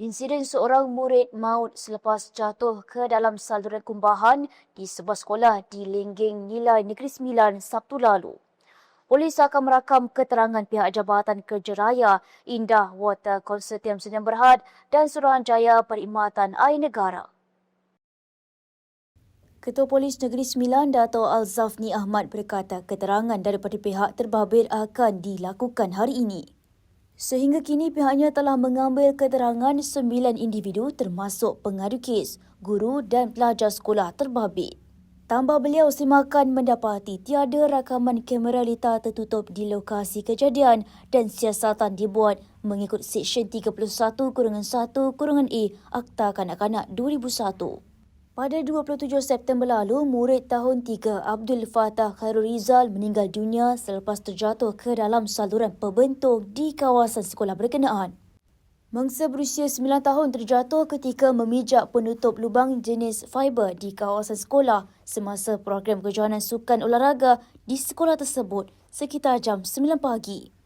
Insiden seorang murid maut selepas jatuh ke dalam saluran kumbahan di sebuah sekolah di Lenggeng Nilai Negeri Sembilan Sabtu lalu. Polis akan merakam keterangan pihak Jabatan Kerja Raya, Indah Water Konsortium Sdn Berhad dan Suruhanjaya Perkhidmatan Air Negara. Ketua Polis Negeri Sembilan Dato' Al-Zafni Ahmad berkata keterangan daripada pihak terbabit akan dilakukan hari ini. Sehingga kini pihaknya telah mengambil keterangan sembilan individu termasuk pengadu kes, guru dan pelajar sekolah terbabit. Tambah beliau semakan mendapati tiada rakaman kamera lita tertutup di lokasi kejadian dan siasatan dibuat mengikut Seksyen 31-1-A Akta Kanak-Kanak 2001. Pada 27 September lalu, murid tahun 3 Abdul Fatah Khairul Rizal meninggal dunia selepas terjatuh ke dalam saluran pembentuk di kawasan sekolah berkenaan. Mangsa berusia 9 tahun terjatuh ketika memijak penutup lubang jenis fiber di kawasan sekolah semasa program kejohanan sukan olahraga di sekolah tersebut sekitar jam 9 pagi.